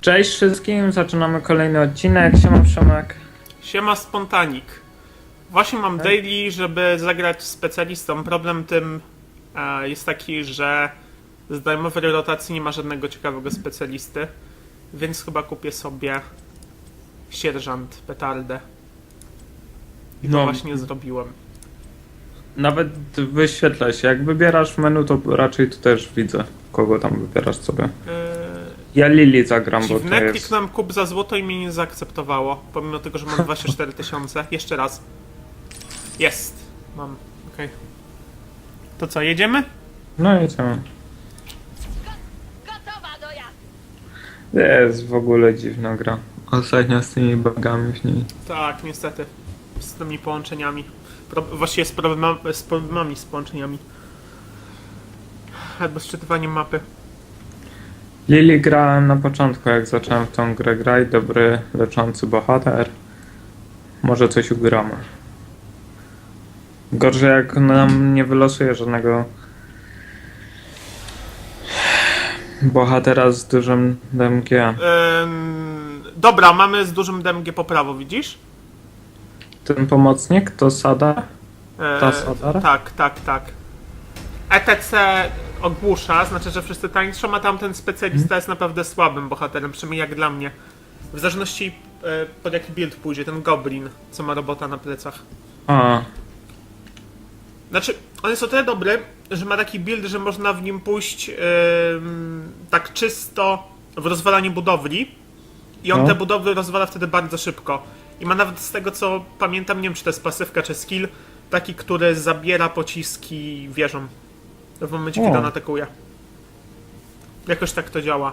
Cześć wszystkim, zaczynamy kolejny odcinek. Siema Przemek. Siema Spontanik. Właśnie mam daily, żeby zagrać specjalistą. Problem tym e, jest taki, że z darmowej rotacji nie ma żadnego ciekawego specjalisty, więc chyba kupię sobie sierżant petardę. I to No. właśnie zrobiłem. Nawet wyświetla się. Jak wybierasz menu, to raczej tu też widzę, kogo tam wybierasz sobie. E, Ja Lili zagram, bo to dziwne, jest... kliknąłem kup za złoto i mnie nie zaakceptowało, pomimo tego, że mam 24 tysiące. Jeszcze raz. Jest. Mam. Okej. To co, jedziemy? No jedziemy. Gotowa do jazdy. Jest w ogóle dziwna gra. Ostatnio z tymi bugami w niej. Tak, niestety. Z tymi połączeniami. Pro, właściwie z, problema, z problemami z połączeniami. Albo z czytywaniem mapy. Lili grałem na początku, jak zacząłem w tą grę grać. Dobry, leczący bohater. Może coś ugramy. Gorzej jak nam nie wylosuje żadnego bohatera z dużym DMG. Ym, dobra, mamy z dużym DMG po prawo, widzisz? Ten pomocnik to Sada. E, Ta Sadara? Tak, tak, tak. ETC ogłusza, znaczy, że wszyscy tańczą, a tamten specjalista jest naprawdę słabym bohaterem, przynajmniej jak dla mnie. W zależności e, pod jaki build pójdzie, ten goblin, co ma robota na plecach. A, Znaczy, on jest o tyle dobry, że ma taki build, że można w nim pójść tak czysto w rozwalanie budowli i on No. te budowle rozwala wtedy bardzo szybko. I ma nawet z tego co pamiętam, nie wiem czy to jest pasywka czy skill, taki, który zabiera pociski wieżą w momencie, O. kiedy on atakuje. Jakoś tak to działa.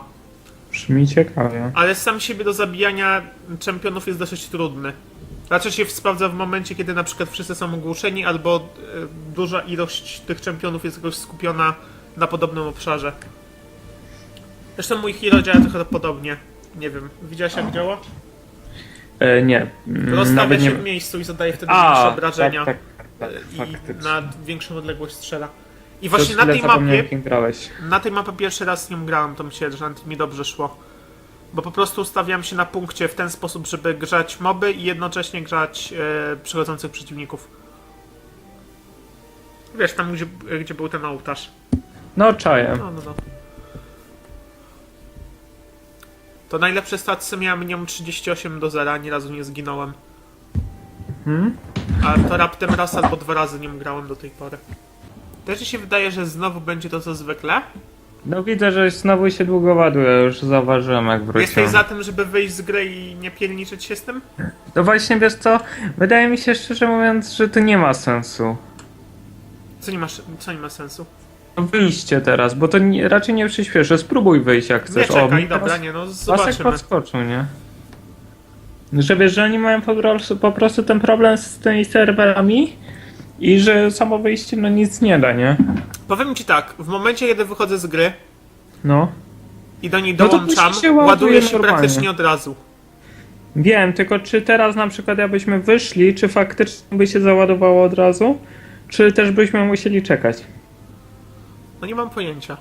brzmi ciekawie. Ale sam siebie do zabijania czempionów jest dosyć trudny. Raczej się sprawdza w momencie, kiedy na przykład wszyscy są ogłuszeni, albo e, duża ilość tych czempionów jest jakoś skupiona na podobnym obszarze. Zresztą mój hero działa trochę podobnie. Nie wiem, widziałeś jak działa? E, nie. mm, Rozstawia nawet się nie... w miejscu i zadaje wtedy większe tak, obrażenia. tak, tak, e, tak, I faktycznie. na większą odległość strzela. I właśnie na tej mapie kim grałeś. Na tej mapie pierwszy raz z nią grałem, tą sierżant i mi dobrze szło. Bo po prostu ustawiałem się na punkcie w ten sposób, żeby grzać moby i jednocześnie grzać e, przechodzących przeciwników. Wiesz, tam gdzie, gdzie był ten ołtarz. No, czaję. No, no, no. To najlepsze stacje miałem nią 38 do 0, ani razu nie zginąłem. Hmm? A to raptem raz albo dwa razy nią grałem do tej pory. Też mi się wydaje, że znowu będzie to co zwykle. No widzę, że znowu się długo ładuje, już zauważyłem jak wróciłem. Jesteś za tym, żeby wyjść z gry i nie pierniczyć się z tym? No właśnie, wiesz co, wydaje mi się szczerze mówiąc, że to nie ma sensu. Co nie, masz, co nie ma sensu? No Wyjście teraz, bo to nie, raczej nie przyspieszy. Spróbuj wyjść jak Nie chcesz. czekaj, mi dobra, nie no, zobaczymy. podskoczył, nie? Że wiesz, że oni mają po prostu, po prostu ten problem z tymi serwerami i że samo wyjście no nic nie da, nie? Powiem ci tak, w momencie kiedy wychodzę z gry No. i do niej No to dołączam, później się ładuje ładuje się normalnie. praktycznie od razu. Wiem, tylko czy teraz na przykład jakbyśmy wyszli, czy faktycznie by się załadowało od razu, czy też byśmy musieli czekać? No nie mam pojęcia.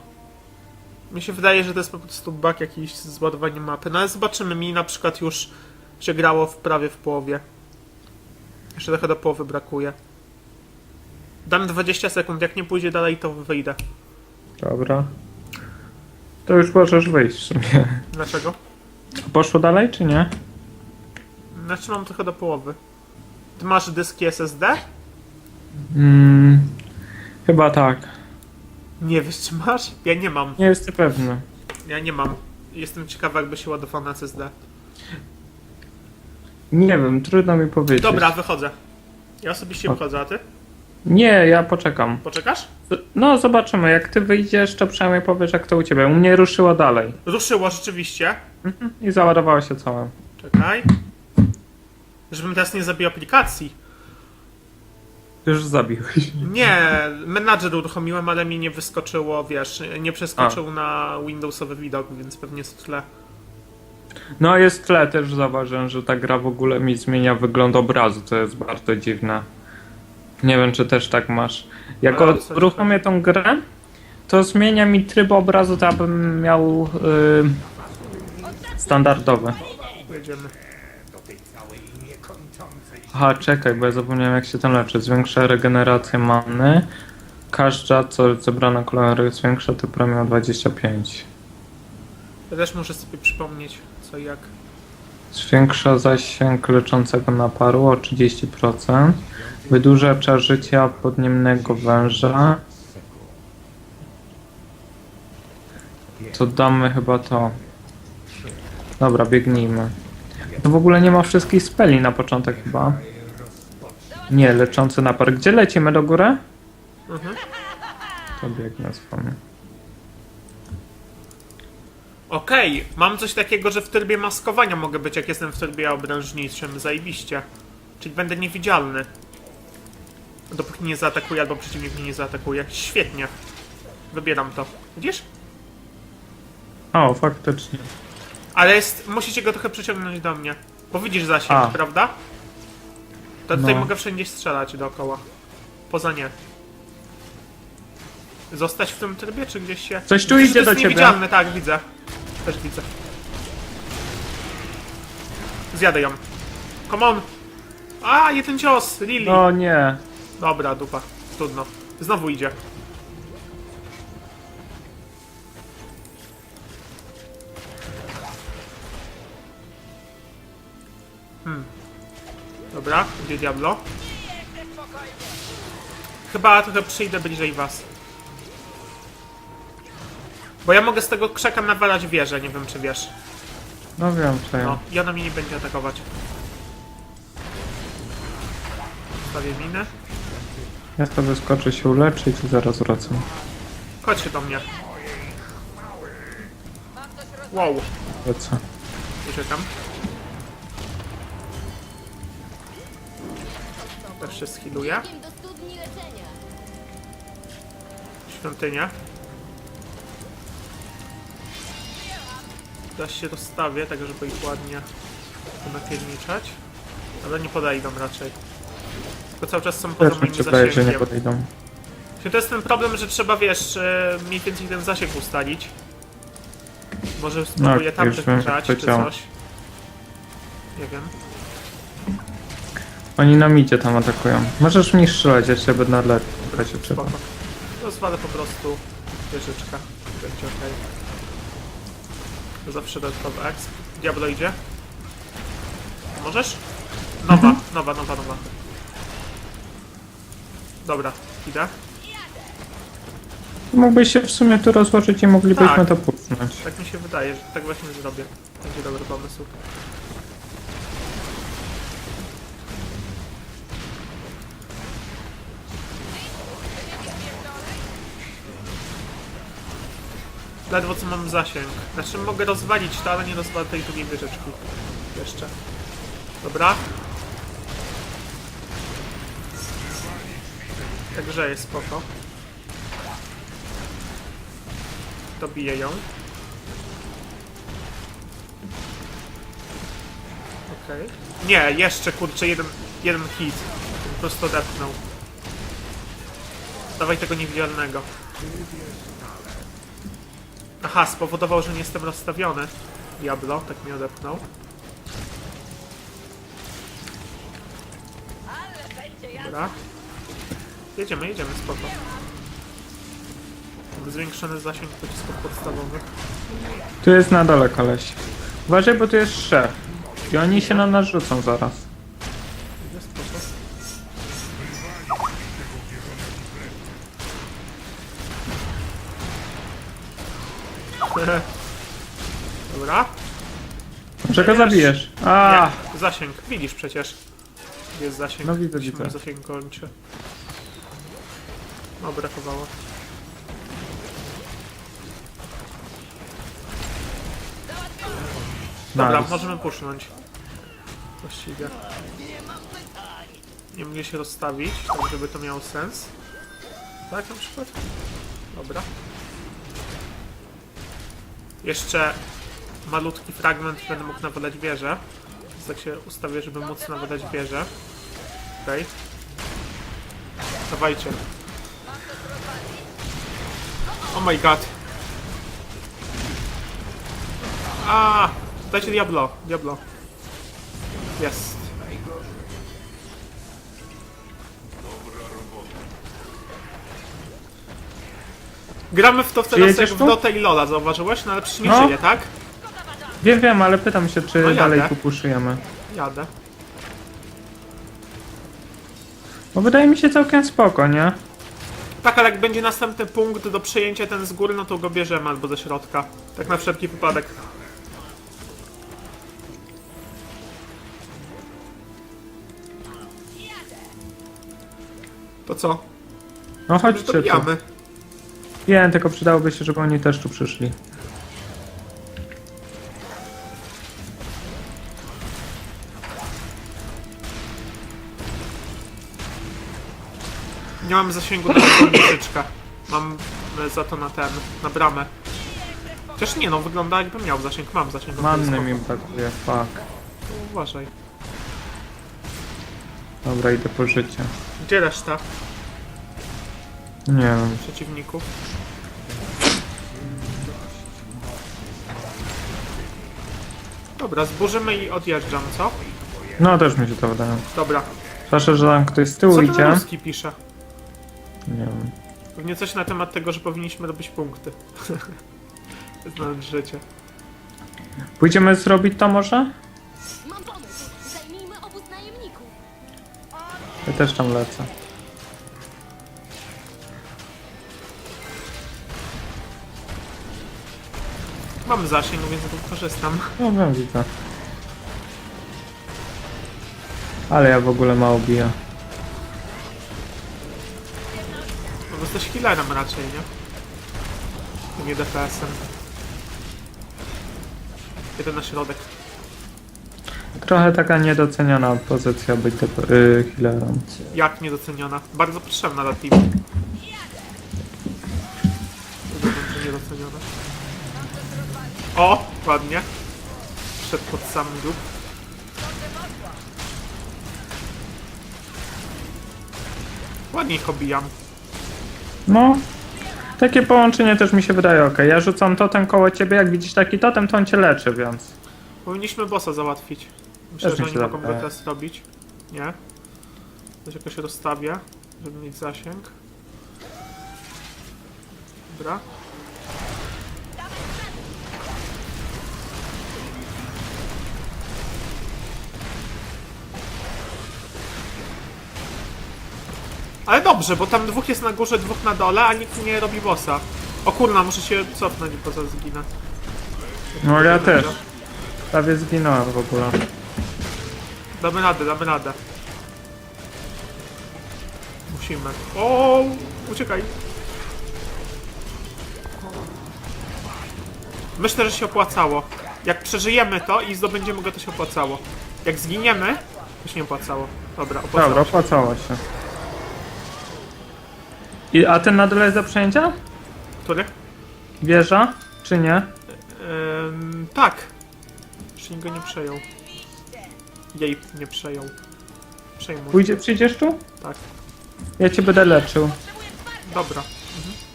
Mi się wydaje, że to jest po prostu bug jakiś z ładowaniem mapy. No ale zobaczymy, mi na przykład już się grało w prawie w połowie. Jeszcze trochę do połowy brakuje. Dam 20 sekund, jak nie pójdzie dalej, to wyjdę. Dobra. To już możesz wyjść w sumie. Dlaczego? Poszło dalej, czy nie? Znaczy mam trochę do połowy. Ty masz dyski SSD? Mm, chyba tak. Nie wiesz czy masz? Ja nie mam. Nie jestem pewny. Ja nie mam. Jestem ciekawy, jakby się ładował na SSD. Nie wiem, trudno mi powiedzieć. Dobra, wychodzę. Ja osobiście O. wychodzę, a ty? Nie, ja poczekam. Poczekasz? No, zobaczymy. Jak ty wyjdziesz, to przynajmniej powiesz, jak to u ciebie. U mnie ruszyło dalej. Ruszyło rzeczywiście. I załadowało się całe. Czekaj. Żebym teraz nie zabił aplikacji. Już zabiłeś. Nie, menadżer uruchomiłem, ale mi nie wyskoczyło, wiesz, nie przeskoczył na Windowsowy widok, więc pewnie jest w tle. No, jest w tle też zauważyłem, że ta gra w ogóle mi zmienia wygląd obrazu, co jest bardzo dziwne. Nie wiem, czy też tak masz. Jak co- uruchomię tą grę, to zmienia mi tryb obrazu, to abym miał yy, Standardowy. Jedziemy. Aha, czekaj, bo ja zapomniałem jak się tam leczy. Zwiększa regenerację many. Każda, co zebrana kolory zwiększa, to premium o 25. Ja też muszę sobie przypomnieć, co i jak. Zwiększa zasięg leczącego naparu o 30%. Wydłużacza życia podniemnego węża. To damy chyba to. Dobra, biegnijmy. To w ogóle nie ma wszystkich speli na początek chyba. Nie, leczący napar. Gdzie lecimy do góry? Mhm. To biegnę z wami. Okej, mam coś takiego, że w trybie maskowania mogę być, jak jestem w trybie obrężniczym. Zajebiście. Czyli będę niewidzialny. Dopóki nie zaatakuje, albo przeciwnik mnie nie zaatakuje. Świetnie. Wybieram to. Widzisz? O, faktycznie. Ale jest, musicie go trochę przyciągnąć do mnie. Bo widzisz zasięg, A. prawda? To tutaj No. mogę wszędzie strzelać dookoła. Poza nie. Zostać w tym trybie, czy gdzieś się... Coś tu Przecież idzie to do jest ciebie. niewidzialne, tak, widzę. Też widzę. Zjadę ją. Come on! A, jeden cios! Lili! No nie. Dobra, dupa. Trudno. Znowu idzie. Hmm. Dobra, gdzie Diablo? Chyba trochę przyjdę bliżej was. Bo ja mogę z tego krzaka nawalać wieżę, nie wiem czy wiesz. No wiem, co ja. No, i ona mnie nie będzie atakować. Stawię minę. Ja sobie wyskoczę się uleczyć i zaraz wracam. Chodźcie do mnie. Wow, Lecę. uciekam. Też się do studni leczenia. Świątynia. Teraz się rozstawię, tak żeby ich ładnie napierniczać. Ale nie podejdą raczej. Tylko cały czas są poza Też mi moim że nie zasięgiem. podejdą. Czy to jest ten problem, że trzeba, wiesz, e, mniej więcej ten zasięg ustalić? Może spróbuję tam już wiem, grzać, jak czy to działa. coś. Nie wiem. Oni na midzie tam atakują. Możesz nich strzelać, ja się będę trzeba. Spoko. Rozwalę po prostu wieżyczkę. Będzie okej. Zawsze dodatkowy exp. Diablo idzie? Możesz? Nowa, nowa, nowa, nowa. Dobra, idę. Mógłbyś się w sumie tu rozłożyć i moglibyśmy Tak. to puchnąć. Tak mi się wydaje, że tak właśnie zrobię. Będzie dobry pomysł. Ledwo co mam zasięg. Znaczy mogę rozwalić to, ale nie rozwalę tej drugiej wieżyczki. Jeszcze. Dobra. Także jest spoko. Dobiję ją. Okej. Nie, jeszcze kurczę, jeden, jeden hit. Po prostu odepchnął. Dawaj tego niewidzialnego. Aha, spowodował, że nie jestem rozstawiony. Diablo, tak mnie odepchnął. Dobra. Jedziemy, jedziemy, spoko. Zwiększony zasięg pocisków podstawowych. Tu jest na dole koleś. Uważaj, bo tu jest szef. I oni się na nas rzucą zaraz. Że go zabijesz. A, Nie, zasięg. Widzisz przecież. Gdzie jest zasięg? No widzę, widzę. mój zasięg kończy. No, brakowało. Dobra, nice. możemy pusznąć. Właściwie. Nie mogę się rozstawić, tak żeby to miało sens. Tak na przykład? Dobra. Jeszcze malutki fragment będę mógł nawalać wieżę. Więc tak się ustawię, żeby móc nawalać wieżę. Okej. Dawajcie. Oh my god. A! Dajcie Diablo, Diablo. Jest. Gramy w to w teraz jak w? Dota i Lola, zauważyłeś? No ale nie No. żyje, tak? Wiem, wiem, ale pytam się, czy No jadę. dalej tu puszujemy. Jadę. Bo wydaje mi się całkiem spoko, nie? Tak, ale jak będzie następny punkt do przejęcia ten z góry, no to go bierzemy albo ze środka. Tak na wszelki wypadek. To co? No chodźcie tu. dobijamy. Wiem, tylko przydałoby się, żeby oni też tu przyszli. Nie mam zasięgu na muzyczka. Mam e, za to na ten, na bramę. Chociaż nie no, wygląda jakbym miał zasięg. Mam zasięg. Manny mi brakuje, fuck. Uważaj. Dobra, idę po życie. Gdzie reszta Nie wiem. przeciwników? Dobra, zburzymy i odjeżdżam, co? No też mi się to wydaje. Dobra. Zwłaszcza, że tam ktoś z Co tyłu ten idzie. ruski pisze? Nie wiem. Pewnie coś na temat tego, że powinniśmy robić punkty. Znając życie. Pójdziemy zrobić to może? Mam pomysł. Zajmijmy obóz najemników. Ja też tam lecę. Mam zasięg, więc z tego korzystam. No wiem, widzę. Ale ja w ogóle mało biję. Jesteś healerem raczej, nie? Nie DPS-em. Jeden na środek. Trochę taka niedoceniona pozycja być de- y, healerem. Jak niedoceniona? Bardzo potrzebna dla teamu. Dobrze niedoceniona. O! Ładnie. Wszedł pod sam dół. Ładnie ich obijam. No, takie połączenie też mi się wydaje ok. Ja rzucam totem koło ciebie, jak widzisz taki totem, to on cię leczy, więc... Powinniśmy bossa załatwić. Myślę, Też że mi oni się mogą go wydaje. teraz robić. Nie? Coś jakoś rozstawię, żeby mieć zasięg. Dobra. Ale dobrze, bo tam dwóch jest na górze, dwóch na dole, a nikt nie robi bossa. O kurna, muszę się cofnąć, bo zaraz zginę. No ja też. Prawie zginąłem w ogóle. Damy radę, damy radę. Musimy. O, uciekaj. Myślę, że się opłacało. Jak przeżyjemy to i zdobędziemy go, to się opłacało. Jak zginiemy, to się nie opłacało. Dobra, opłacało Dobra, się. opłacało się. I, a ten na dole jest do przejęcia? Który? Wieża? Czy nie? Ym, tak. Jeszcze go nie przejął. Jej nie przejął. Przejmuj. Pójdzie, przyjdziesz tu? Tak. Ja cię będę leczył. Dobra.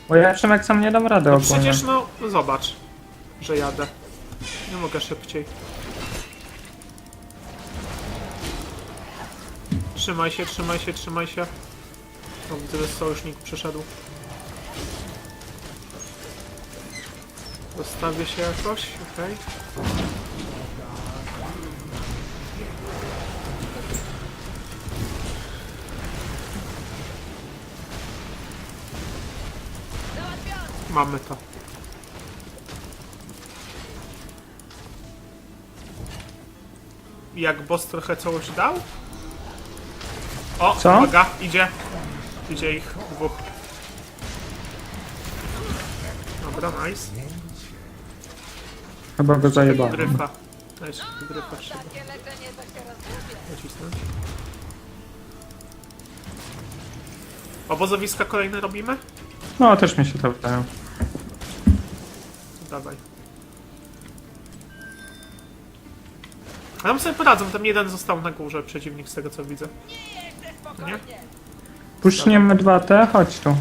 Bo ja jak sam nie dam rady No ogólnie. przecież no, zobacz, że jadę. Nie mogę szybciej. Trzymaj się, trzymaj się, trzymaj się. O, widzę, że sojusznik przyszedł. Dostawię się jakoś, okej. Mamy to. Jak boss trochę coś dał? O, Co? uwaga, idzie. Idzie ich dwóch. Dobra, nice. Chyba go zajebałem. Gryfa. No jeszcze gryfa trzeba. Nacisnąć. Obozowiska kolejne robimy? No, też mi się to wydaje. Dawaj. A tam sobie poradzą, tam jeden został na górze przeciwnik z tego co widzę. Nie? Puszniemy 2T, chodź tu.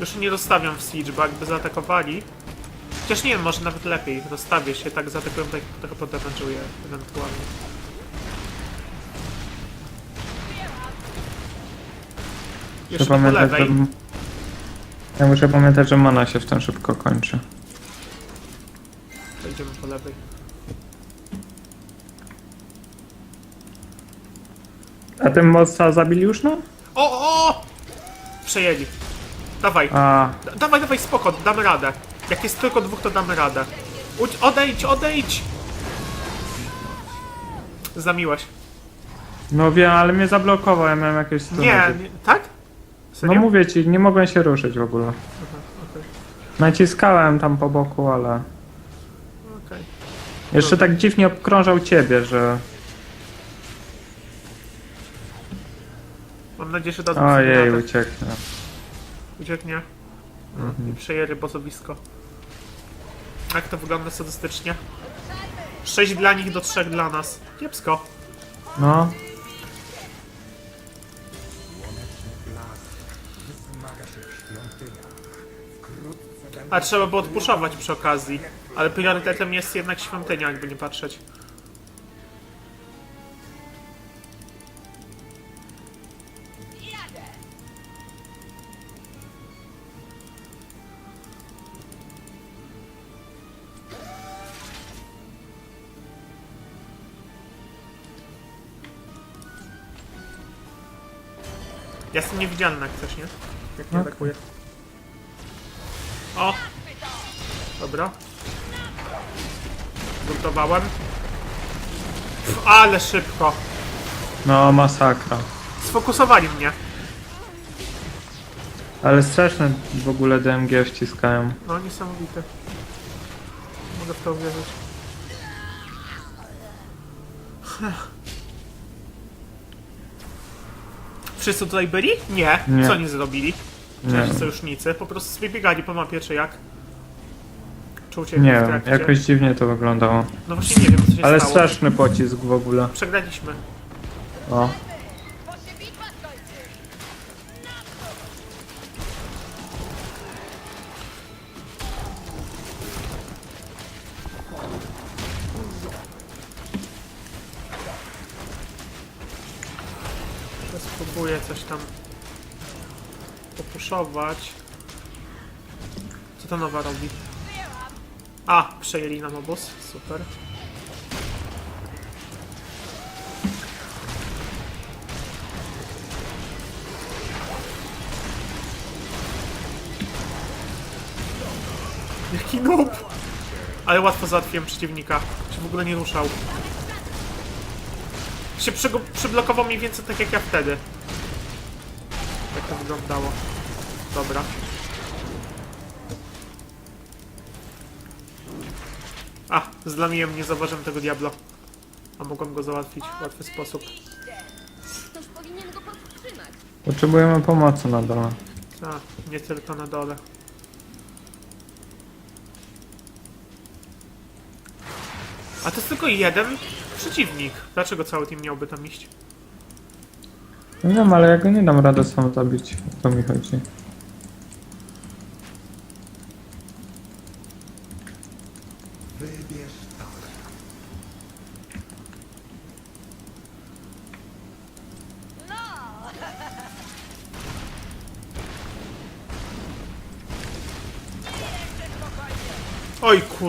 Już nie dostawiam w siege, bo jakby zaatakowali, Chociaż nie wiem, może nawet lepiej. Rozstawię się, tak zaatakują, tak trochę podamage'uję ewentualnie. Jeszcze Trzeba po pamiętać, lewej. że... Ja muszę pamiętać, że mana się w tym szybko kończy. Przejdziemy po lewej. A ten mocno zabili już, no? O, o! Przejęli. Dawaj, A, da- dawaj, dawaj, spoko, damy radę. Jak jest tylko dwóch, to damy radę. Udź, odejdź, odejdź! Zamiłeś. no wiem, ale mnie zablokował, ja miałem jakieś... Nie, nie, tak? No Serio? mówię ci, nie mogłem się ruszyć w ogóle. okej. Naciskałem tam po boku, ale... Okej. Jeszcze tak dziwnie obkrążał ciebie, że... Mam nadzieję, że dadzą Ojej, sobie radę. ucieknę. Ucieknie. No, I przejęli bosowisko. Jak to wygląda statystycznie? 6 dla nich do 3 dla nas. Kiepsko. No, A trzeba było odpuszować przy okazji. Ale priorytetem jest jednak świątynia, jakby nie patrzeć. Ja jestem niewidzialny jak coś, nie? Jak nie Okej. atakuję. O! Dobra. Zlutowałem. Ale szybko. no masakra. Sfokusowali mnie. Ale straszne w ogóle DMG wciskają. No niesamowite. Mogę w to uwierzyć. Wszyscy tutaj byli? Nie. Nie. Co oni zrobili? Nie, Część sojusznicy. Po prostu sobie biegali po mapie, czy jak? Czy uciekli nie w wiem, trakcie? jakoś dziwnie to wyglądało. No właśnie nie wiem, co się Ale stało. straszny pocisk w ogóle. Przegraliśmy. O, popuszować. Co ta nowa robi? A, przejęli nam obóz. Super. Jaki noob! Ale łatwo załatwiłem przeciwnika. Się w ogóle nie ruszał. Się przyblokował mniej więcej tak jak ja wtedy. Jak to wyglądało. Dobra. A, zlamiłem, nie zauważyłem tego diablo. A mogłem go załatwić w łatwy sposób. Ktoś powinien go powstrzymać. potrzebujemy pomocy na dole. A, nie tylko na dole. A to jest tylko jeden przeciwnik. Dlaczego cały team miałby tam iść? Nie wiem, ale ja go nie dam rady sam zabić. O to mi chodzi.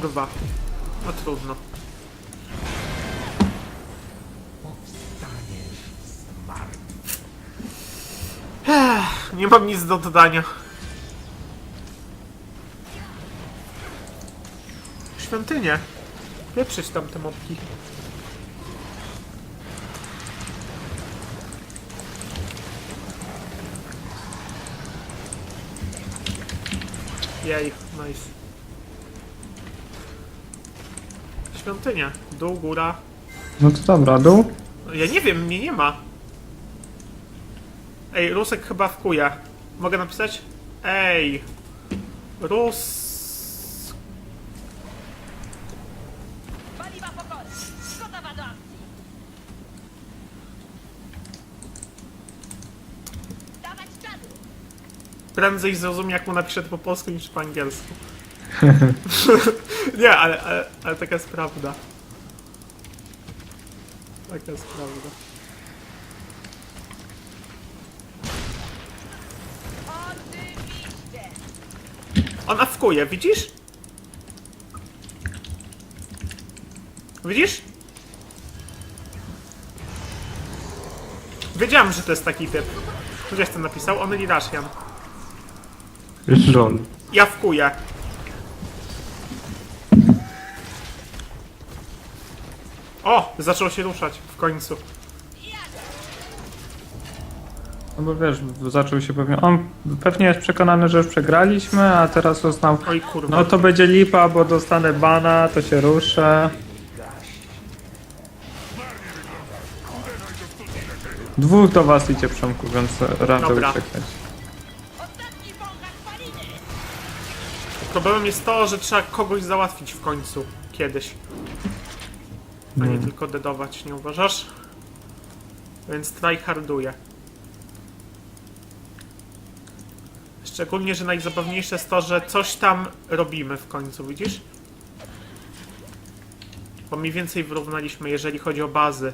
Kurwa. No trudno. Ech, nie mam nic do dodania. Świątynię. Pieprzyć tam te mopki. Jej, nice. Świątynia. Dół, góra. No to dobra, dół? Ja nie wiem, mnie nie ma. Ej, Rusek chyba wkuje. Mogę napisać? Ej. Rus... Paliwa pokory! Gotowa do akcji! Dawać czadu! Prędzej zrozumie, jak mu napiszę to po polsku niż po angielsku. Nie, ale, ale, ale taka jest prawda. Taka jest prawda. Oczywiście! On awkuje, widzisz? Widzisz? Wiedziałem, że to jest taki typ. Gdzieś to napisał? On Rashyan. Żol. I awkuje. O! Zaczął się ruszać w końcu. No bo wiesz, zaczął się pewnie. On pewnie jest przekonany, że już przegraliśmy, a teraz uznał. Oj kurwa. No to będzie lipa, bo dostanę bana, to się ruszę. Dwóch do was idzie Przemku, więc radzę Dobra. uciekać. Problemem jest to, że trzeba kogoś załatwić w końcu. Kiedyś. A nie tylko dedować, nie uważasz? Więc tryharduję. Szczególnie, że najzabawniejsze jest to, że coś tam robimy w końcu, widzisz? Bo mniej więcej wyrównaliśmy, jeżeli chodzi o bazy.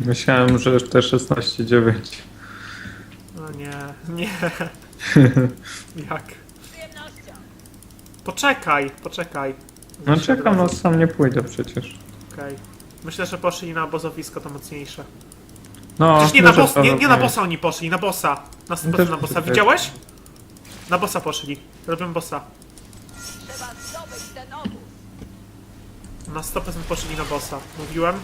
Myślałem, że już te 16-9. No nie, nie. Jak? Poczekaj, poczekaj. No czekam, no sam nie pójdę przecież. Okej. Myślę, że poszli na obozowisko to mocniejsze. No, Przecież nie na, może boss, nie, nie na bossa oni poszli, na bossa. Na 100% też na bossa. tak. Widziałeś? Na bossa poszli. Robią bossa. Trzeba zdobyć ten obóz! Na 100% poszli na bossa. Mówiłem.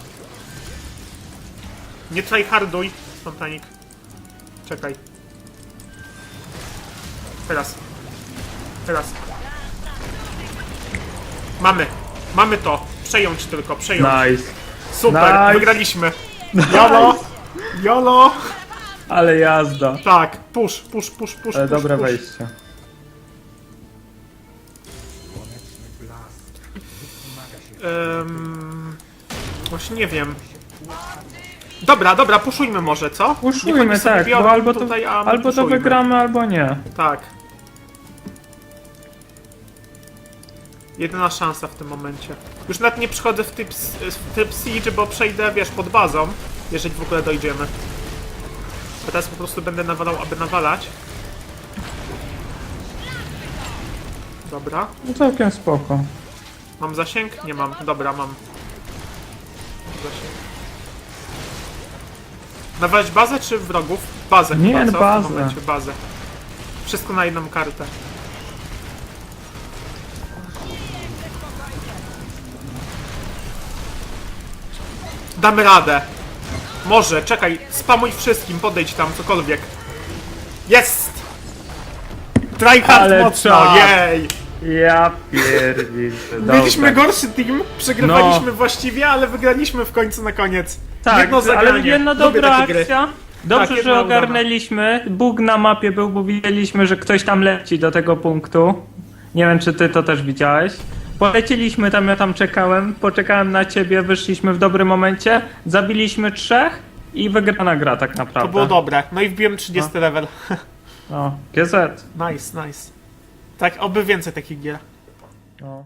Nie tryharduj, Spontanik. Czekaj. Teraz. Teraz. Mamy. Mamy to. Przejąć tylko, przejąć. Nice. Super, Nice. wygraliśmy. Jolo! Jolo! Ale jazda. Tak, push, push, push, push. Ale push, dobre push. wejście. Ym... Właśnie nie wiem. Dobra, dobra, puszujmy może, co? Niech sobie tak, biorą bo albo to, tutaj, a my albo to puszujmy. wygramy, albo nie. Tak. Jedyna szansa w tym momencie. Już nawet nie przychodzę w typ, w typ siege, bo przejdę, wiesz, pod bazą, jeżeli w ogóle dojdziemy. A teraz po prostu będę nawalał, aby nawalać. Dobra. No całkiem spoko. Mam zasięg? Nie mam. Dobra, mam. Zasięg. Nawalać bazę czy wrogów? Bazę Nie, chyba, co? bazę. W tym momencie bazę. Wszystko na jedną kartę. Damy radę. Może, czekaj, spamuj wszystkim, podejdź tam, cokolwiek. Jest! Tryhard Ale mocno, czad. jej! Ja pierdzielę. Mieliśmy dobra. gorszy team, przegrywaliśmy właściwie, ale wygraliśmy w końcu na koniec. Tak, Jedno zagranie. ale jedna Lubię dobra takie gry. akcja. Dobrze, Tak, jedna że udana. ogarnęliśmy. Bóg na mapie był, bo widzieliśmy, że ktoś tam leci do tego punktu. Nie wiem, czy ty to też widziałeś. Polecieliśmy tam, ja tam czekałem, poczekałem na ciebie, wyszliśmy w dobrym momencie, zabiliśmy trzech i wygrana gra tak naprawdę. To było dobre. No i wbiłem 30 level. No, GZ. nice, nice. Tak, oby więcej takich gier. No.